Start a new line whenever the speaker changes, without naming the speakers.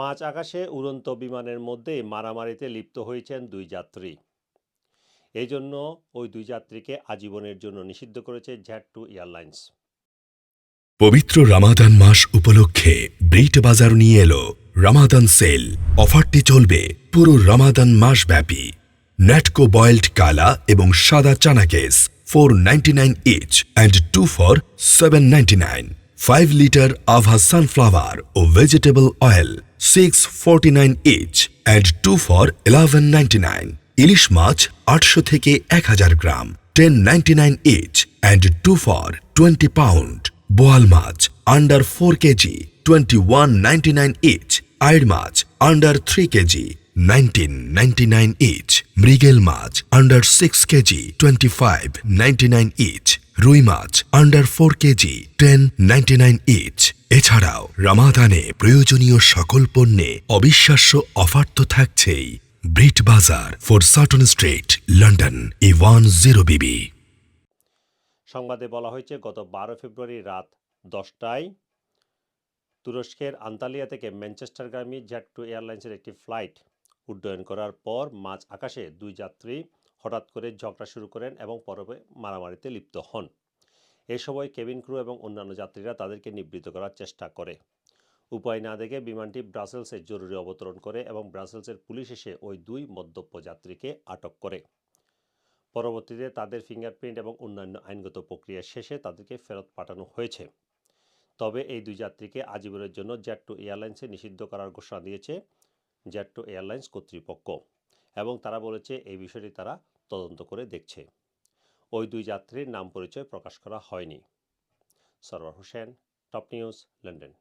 মাঝ আকাশে উড়ন্ত বিমানের মধ্যে মারামারিতে লিপ্ত হয়েছেন দুই যাত্রী। এই জন্য ওই দুই যাত্রীকে আজীবনের জন্য নিষিদ্ধ করেছে জ্যাট টু এয়ারলাইন্স।
পবিত্র রামাদান মাস উপলক্ষে ব্রিট বাজার নিয়ে এলো রামাদান সেল। অফারটি চলবে পুরো রামাদান মাস ব্যাপী ন্যাটকো বয়েল্ড কালা এবং সাদা চানা case four ninety nine each and two for seven ninety nine five litre আভা sunflower O vegetable oil six forty nine each and two for eleven ninety nine ইলিশ মাছ আটশো থেকে এক হাজার gram ten ninety nine each and two for twenty pound বোয়াল মাছ under four kg twenty one ninety nine each I'd মাছ under three kg nineteen ninety nine each মৃগেল মাছ under six kg twenty five ninety nine each রুই মাছ under four kg ten ninety nine each এছাড়াও রামাদানে প্রয়োজনীয় সকল পণ্যে অবিশ্বাস্য offer তো থাকছেই। Brit Bazaar, four Sutton street, London E one zero B.
সংবাদে বলা হয়েছে, গত বারো ফেব্রুয়ারি রাত দশটায় তুরস্কের আন্তালিয়া থেকে ম্যানচেস্টারগামী জ্যাট টু এয়ারলাইন্সের একটি ফ্লাইট উড্ডয়ন করার পর মাঝ আকাশে দুই যাত্রী হঠাৎ করে ঝগড়া শুরু করেন এবং পরবে মারামারিতে লিপ্ত হন। এ সময় কেবিন ক্রু এবং অন্যান্য যাত্রীরা তাদেরকে নিবৃত্ত করার চেষ্টা করে। উপায় না দেখে বিমানটি ব্রাসেলসে জরুরি অবতরণ করে এবং ব্রাসেলসের পুলিশ এসে ওই দুই মদ্যপ যাত্রীকে আটক করে। পরবর্তীতে তাদের ফিঙ্গারপ্রিন্ট এবং অন্যান্য আইনগত প্রক্রিয়া শেষে তাদেরকে ফেরত পাঠানো হয়েছে। তবে এই দুই যাত্রীকে আজীবনের জন্য জেট টু এয়ারলাইন্সে নিষিদ্ধ করার ঘোষণা দিয়েছে জেট টু এয়ারলাইন্স কর্তৃপক্ষ এবং তারা বলেছে, এই বিষয়টি তারা তদন্ত করে দেখছে। ওই দুই যাত্রীর নাম পরিচয় প্রকাশ করা হয়নি। Sarwar Hossain, top news, London.